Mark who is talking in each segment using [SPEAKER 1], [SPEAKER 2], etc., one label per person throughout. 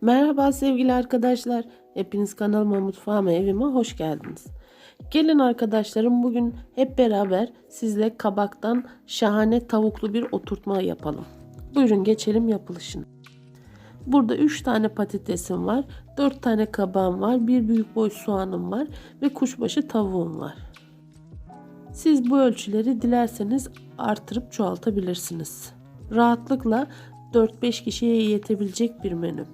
[SPEAKER 1] Merhaba sevgili arkadaşlar. Hepiniz kanalıma, mutfağıma, evime hoş geldiniz. Gelin arkadaşlarım bugün hep beraber sizle kabaktan şahane tavuklu bir oturtma yapalım. Buyurun geçelim yapılışına. Burada 3 tane patatesim var, 4 tane kabağım var, bir büyük boy soğanım var ve kuşbaşı tavuğum var. Siz bu ölçüleri dilerseniz artırıp çoğaltabilirsiniz. Rahatlıkla 4-5 kişiye yetebilecek bir menü.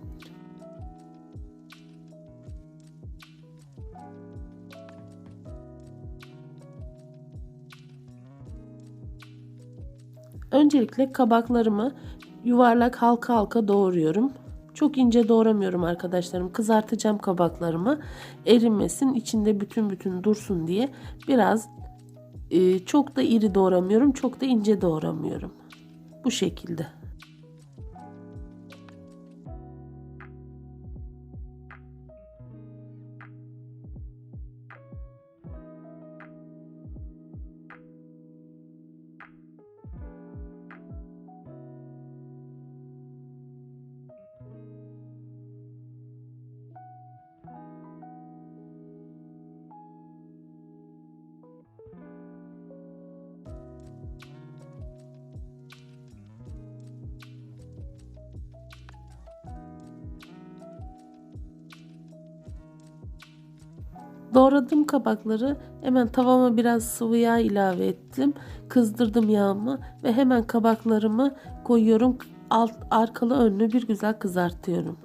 [SPEAKER 1] Öncelikle kabaklarımı yuvarlak halka halka doğruyorum. Çok ince doğramıyorum arkadaşlarım. Kızartacağım kabaklarımı. Erimesin, içinde bütün bütün dursun diye biraz e, çok da iri doğramıyorum, çok da ince doğramıyorum. Bu şekilde. Doğradığım kabakları hemen tavama biraz sıvı yağ ilave ettim. Kızdırdım yağımı ve hemen kabaklarımı koyuyorum. Alt, arkalı önlü bir güzel kızartıyorum.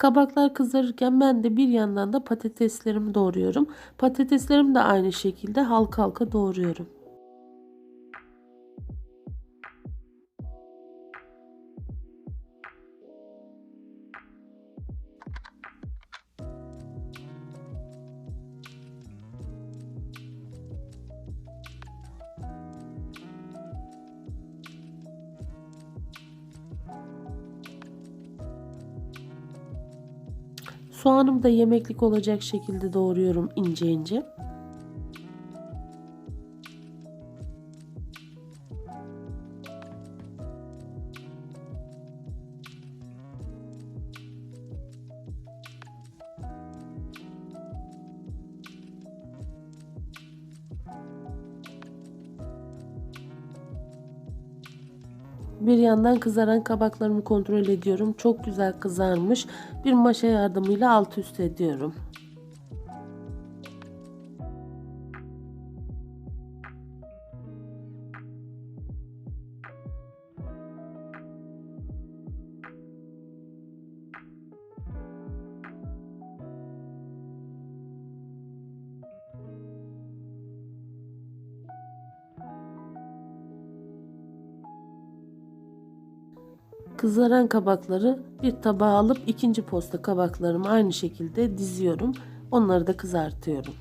[SPEAKER 1] Kabaklar kızarırken ben de bir yandan da patateslerimi doğruyorum. Patateslerimi de aynı şekilde halka halka doğruyorum. Soğanımı da yemeklik olacak şekilde doğruyorum ince ince. Bir yandan kızaran kabaklarımı kontrol ediyorum. Çok güzel kızarmış. Bir maşa yardımıyla alt üst ediyorum. Kızaran kabakları bir tabağa alıp ikinci posta kabaklarımı aynı şekilde diziyorum. Onları da kızartıyorum.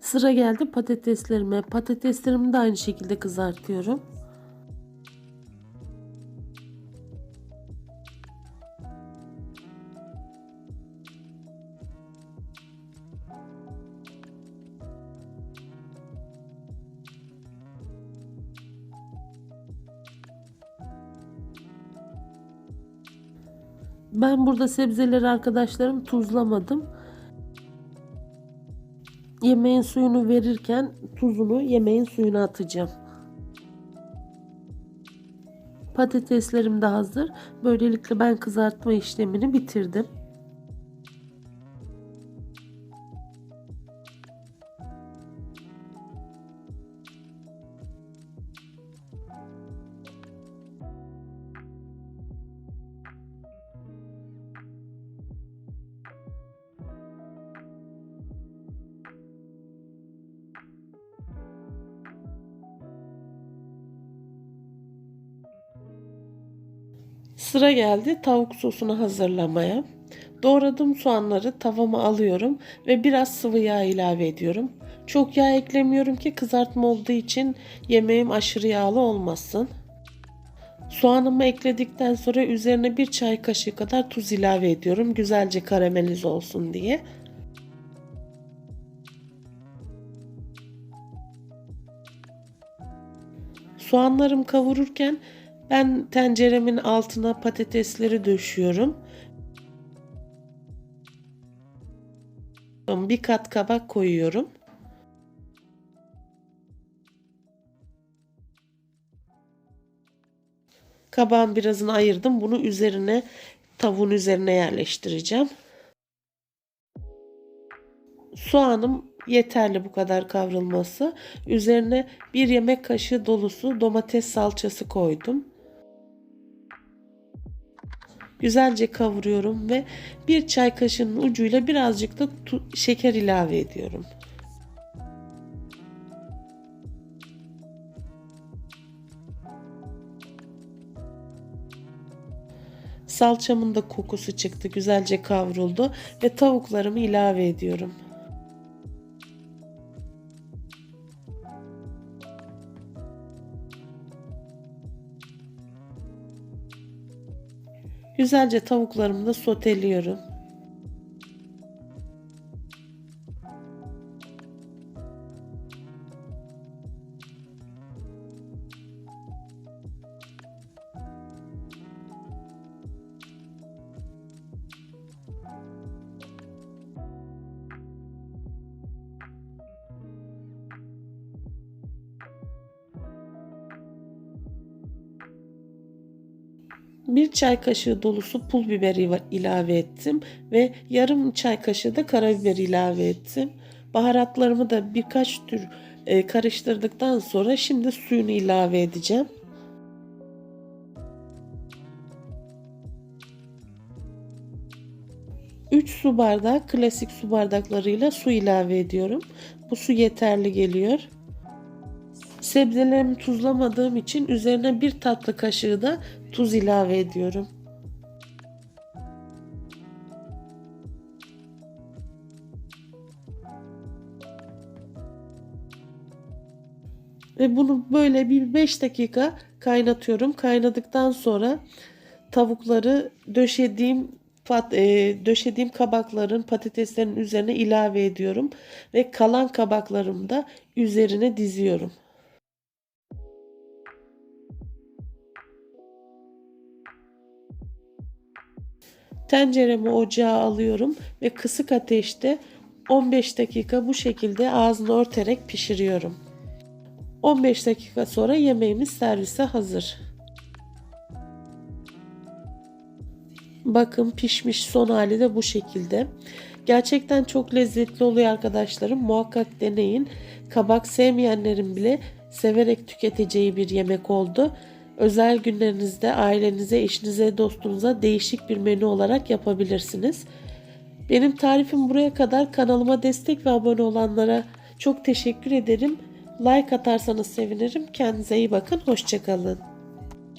[SPEAKER 1] Sıra geldi patateslerime. Patateslerimi de aynı şekilde kızartıyorum. Ben burada sebzeleri arkadaşlarım tuzlamadım. Yemeğin suyunu verirken tuzunu yemeğin suyuna atacağım. Patateslerim de hazır. Böylelikle ben kızartma işlemini bitirdim. Sıra geldi tavuk sosunu hazırlamaya. Doğradığım soğanları tavama alıyorum ve biraz sıvı yağ ilave ediyorum. Çok yağ eklemiyorum ki kızartma olduğu için yemeğim aşırı yağlı olmasın. Soğanımı ekledikten sonra üzerine bir çay kaşığı kadar tuz ilave ediyorum. Güzelce karamelize olsun diye. Soğanlarım kavururken ben tenceremin altına patatesleri döşüyorum. Bir kat kabak koyuyorum. Kabağın birazını ayırdım. Bunu üzerine tavuğun üzerine yerleştireceğim. Soğanım yeterli bu kadar kavrulması. Üzerine bir yemek kaşığı dolusu domates salçası koydum. Güzelce kavuruyorum ve bir çay kaşığının ucuyla birazcık da şeker ilave ediyorum. Salçamın da kokusu çıktı, güzelce kavruldu ve tavuklarımı ilave ediyorum. Güzelce tavuklarımı da soteliyorum. Bir çay kaşığı dolusu pul biberi ilave ettim ve yarım çay kaşığı da karabiber ilave ettim. Baharatlarımı da birkaç tür e, karıştırdıktan sonra şimdi suyunu ilave edeceğim. Üç su bardağı klasik su bardaklarıyla su ilave ediyorum. Bu su yeterli geliyor. Sebzelerimi tuzlamadığım için üzerine bir tatlı kaşığı da tuz ilave ediyorum. Ve bunu böyle bir 5 dakika kaynatıyorum. Kaynadıktan sonra tavukları döşediğim pat, e, döşediğim kabakların patateslerin üzerine ilave ediyorum ve kalan kabaklarımı da üzerine diziyorum. Tenceremi ocağa alıyorum ve kısık ateşte 15 dakika bu şekilde ağzını örterek pişiriyorum. 15 dakika sonra yemeğimiz servise hazır. Bakın pişmiş son hali de bu şekilde. Gerçekten çok lezzetli oluyor arkadaşlarım. Muhakkak deneyin. Kabak sevmeyenlerin bile severek tüketeceği bir yemek oldu. Özel günlerinizde ailenize, eşinize, dostunuza değişik bir menü olarak yapabilirsiniz. Benim tarifim buraya kadar kanalıma destek ve abone olanlara çok teşekkür ederim. Like atarsanız sevinirim. Kendinize iyi bakın. Hoşçakalın.